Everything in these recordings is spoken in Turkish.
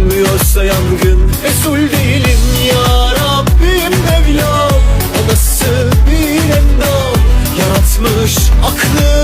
sönmüyorsa yangın. Mesul değilim ya Rabbim Mevlam. O nasıl bir endam Yaratmış aklım.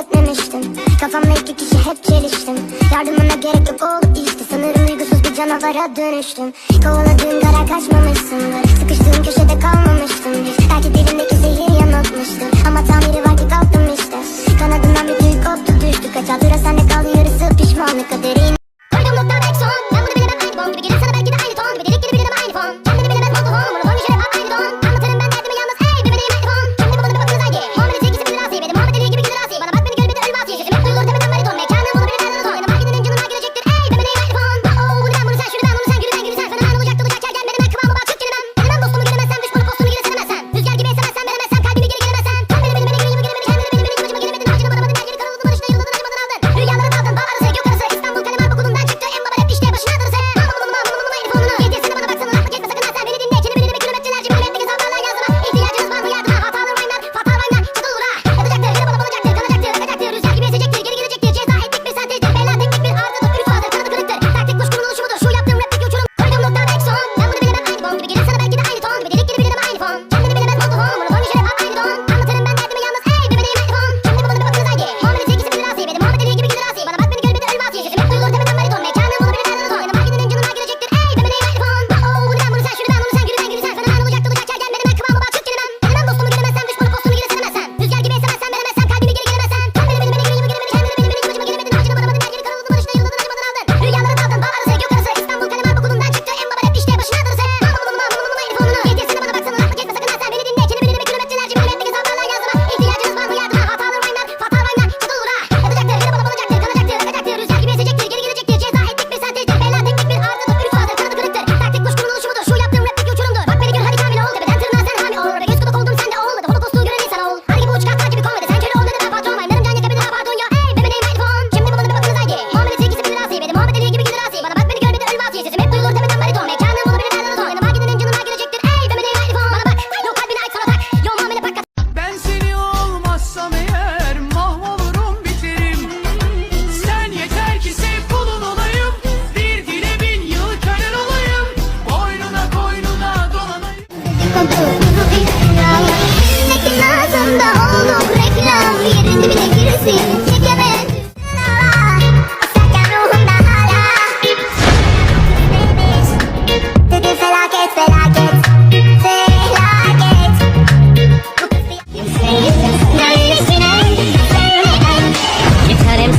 etmemiştin Kafamla iki kişi hep çeliştim. Yardımına gerek yok oldu işte. Sanırım duygusuz bir canavara dönüştüm. Kovaladığın kara kaçmamışsındır Sıkıştığın köşede kalmamıştım. Hiç Belki derindeki zehir yanıltmıştır Ama tamiri var ki kalktım işte. Kanadından bir tüy koptu düştü. Kaç hatıra senle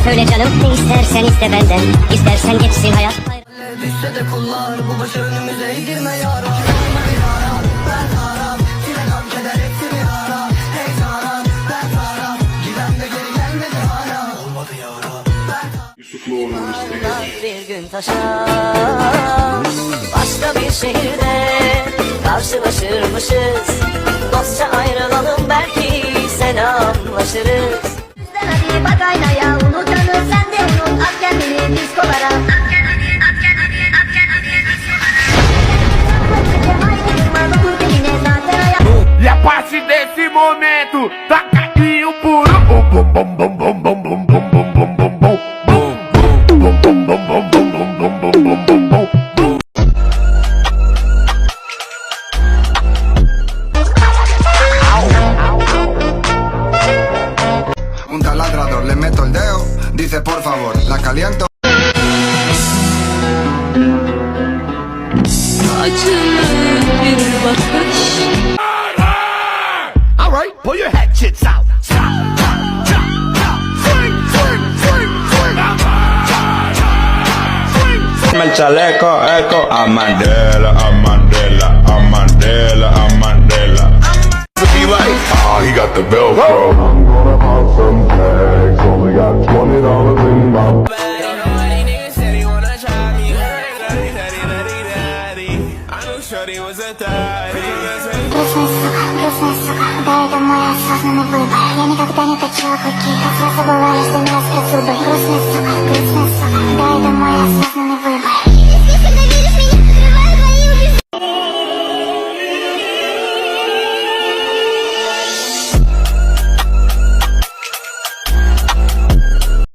söyle canım ne istersen iste benden. İstersen geçsin hayat. Düşse de kullar bu başı önümüze eğdirme ya. Bunlar bir gün taşar Başka bir şehirde Karşılaşırmışız. Dostça ayrılalım belki Selamlaşırız Hadi bak aynaya unutanı sen de unut. At kendini diskolara Un taladrador, le meto el dedo, dice por favor, la caliento. Acılı bir bakış Alright, pull your hatchets out en chaleco, eco. A Mandela, a Mandela, a Mandela, a Mandela. Ah, he got the Velcro. I'm gonna pop some tags. Only got twenty dollars in my bag. he was a daddy. Дорога моя, осознанный выбор Я никогда не хотела уйти Я сразу была, если нас поцелуй Грустный, сука,